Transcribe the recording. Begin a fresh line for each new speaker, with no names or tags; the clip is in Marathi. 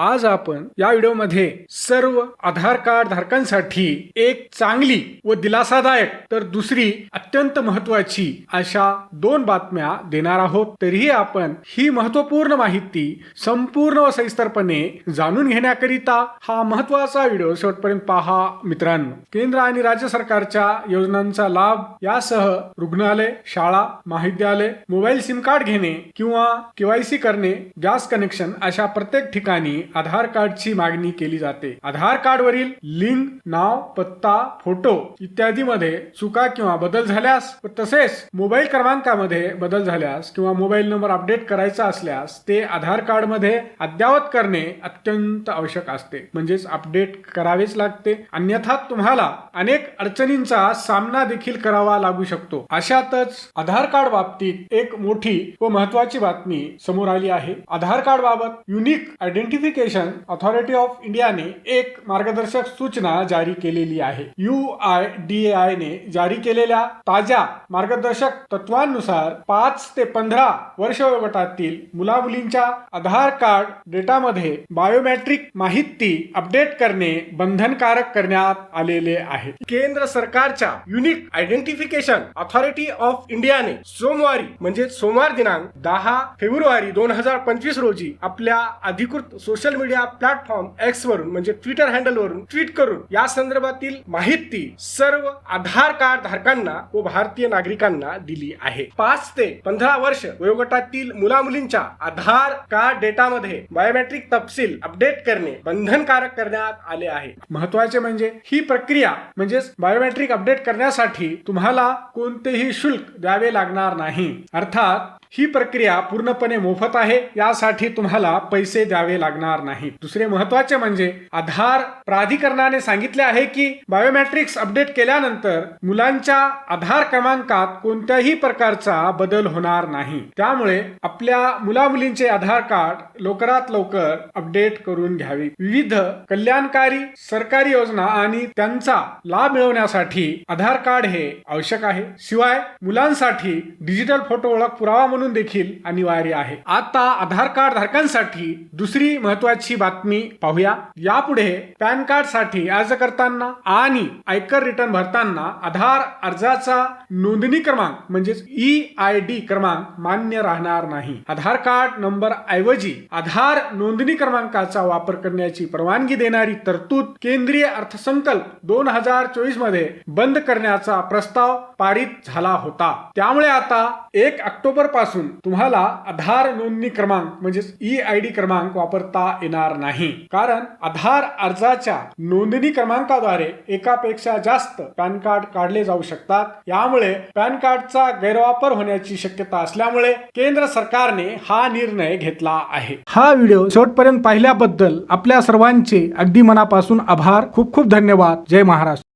आज आपण या व्हिडिओमध्ये सर्व आधार कार्ड धारकांसाठी एक चांगली व दिलासादायक तर दुसरी अत्यंत महत्वाची अशा दोन बातम्या देणार आहोत. तरीही आपण ही महत्त्वपूर्ण माहिती संपूर्ण व सविस्तरपणे जाणून घेण्याकरिता हा महत्त्वाचा व्हिडिओ शेवटपर्यंत पहा. मित्रांनो केंद्र आणि राज्य सरकारच्या योजनांचा लाभ यासह रुग्णालय शाळा महाविद्यालय मोबाईल सिम कार्ड घेणे किंवा केवायसी करणे गॅस कनेक्शन अशा प्रत्येक ठिकाणी आधार कार्डची मागणी केली जाते. आधार कार्ड वरील लिंक नाव पत्ता फोटो इत्यादी मध्ये चुका किंवा बदल झाल्यास तसेच मोबाईल क्रमांकामध्ये बदल झाल्यास किंवा मोबाईल नंबर अपडेट करायचा असल्यास ते आधार कार्डमध्ये अद्ययावत करणे अत्यंत आवश्यक असते. म्हणजेच अपडेट करावेच लागते. अन्यथा तुम्हाला अनेक अडचणींचा सामना देखील करावा लागू शकतो. अशातच आधार कार्ड बाबतीत एक मोठी व महत्वाची बातमी समोर आली आहे. आधार कार्ड बाबत युनिक आयडेंटिफिकेशन अथॉरिटी ऑफ इंडियाने एक मार्गदर्शक सूचना जारी केलेली आहे. यू आय डी आय ने जारी केलेल्या ताज्या मार्गदर्शक तत्वांनुसार पाच ते पंधरा वर्ष वयोगटातील मुला मुलींच्या आधार कार्ड डेटामध्ये बायोमेट्रिक माहिती अपडेट करणे बंधनकारक करण्यात आलेले आहे.
केंद्र सरकारच्या युनिक आयडेंटिफिकेशन ऑथॉरिटी ऑफ इंडियाने सोमवारी म्हणजे सोमवार दिनांक दहा फेब्रुवारी दोन हजार पंचवीस रोजी आपल्या अधिकृत social social media platform X वरून म्हणजे ट्विटर हँडलवरून ट्विट करून या संदर्भातील माहिती सर्व आधार कार्ड धारकांना व भारतीय नागरिकांना दिली आहे. पाच ते पंधरा वर्ष वयोगटातील मुला मुलींच्या आधार कार्ड डेटामध्ये बायोमेट्रिक तपशील अपडेट करणे बंधनकारक करण्यात आले आहे.
महत्त्वाचे म्हणजे ही प्रक्रिया म्हणजेच बायोमेट्रिक अपडेट करण्यासाठी तुम्हाला कोणतेही शुल्क द्यावे लागणार नाही. अर्थात ही प्रक्रिया पूर्णपणे मोफत आहे यासाठी तुम्हाला पैसे द्यावे लागणार नाही. दुसरे महत्त्वाचे म्हणजे आधार प्राधिकरणाने सांगितले आहे की बायोमॅट्रिक्स अपडेट केल्यानंतर मुलांच्या आधार क्रमांकात कोणत्याही प्रकारचा बदल होणार नाही. त्यामुळे आपल्या मुला मुलींचे आधार कार्ड लवकरात लवकर अपडेट करून घ्यावे. विविध कल्याणकारी सरकारी योजना आणि त्यांचा लाभ मिळवण्यासाठी आधार कार्ड हे आवश्यक आहे. शिवाय मुलांसाठी डिजिटल फोटो ओळख पुरावा म्हणून देखील अनिवार्य आहे. आता आधार कार्ड धारकांसाठी दुसरी महत्वाची बातमी पाहूया. यापुढे पॅन कार्डसाठी अर्ज करताना आणि आयकर रिटर्न भरताना आधार अर्जाचा नोंदणी क्रमांक म्हणजेच ई आय डी क्रमांक मान्य राहणार नाही. आधार कार्ड नंबर ऐवजी आधार नोंदणी क्रमांकाचा वापर करण्याची परवानगी देणारी तरतूद केंद्रीय अर्थसंकल्प दोन हजार चोवीसमध्ये बंद करण्याचा प्रस्ताव पारित झाला होता. त्यामुळे आता एक ऑक्टोबरपासून तुम्हाला आधार नोंदणी क्रमांक म्हणजेच ई आय डी क्रमांक वापरता येणार नाही. कारण आधार अर्जाच्या नोंदणी क्रमांकाद्वारे एकापेक्षा जास्त पॅन कार्ड काढले जाऊ शकतात. यामुळे पॅन कार्डचा गैरवापर होण्याची शक्यता असल्यामुळे केंद्र सरकारने हा निर्णय घेतला आहे. हा व्हिडिओ शेवटपर्यंत पाहिल्याबद्दल आपल्या सर्वांचे अगदी मनापासून आभार. खूप खूप धन्यवाद. जय महाराष्ट्र.